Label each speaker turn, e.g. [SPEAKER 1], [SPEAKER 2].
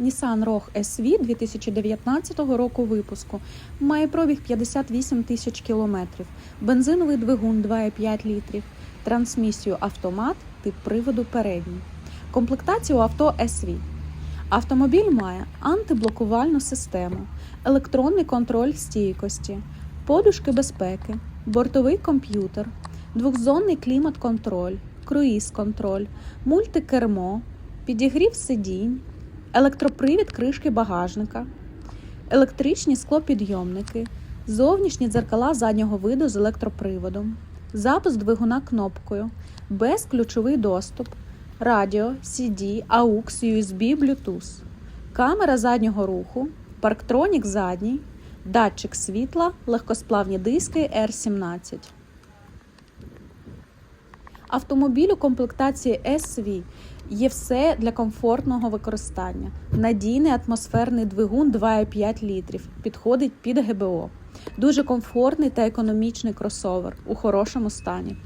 [SPEAKER 1] Nissan Rogue SV 2019 року випуску. Має пробіг 58 тисяч кілометрів, бензиновий двигун 2,5 літрів, трансмісію автомат, тип приводу передній. Комплектація у авто SV. Автомобіль має антиблокувальну систему, електронний контроль стійкості, подушки безпеки, бортовий комп'ютер, двохзонний клімат-контроль, круїз-контроль, мультикермо, підігрів сидінь, електропривід кришки багажника, електричні склопідйомники, зовнішні дзеркала заднього виду з електроприводом, запуск двигуна кнопкою, безключовий доступ, радіо, CD, AUX, USB, Bluetooth, камера заднього руху, парктронік задній, датчик світла, легкосплавні диски R17. Автомобіль у комплектації SV є все для комфортного використання. Надійний атмосферний двигун 2,5 літрів. Підходить під ГБО. Дуже комфортний та економічний кросовер у хорошому стані.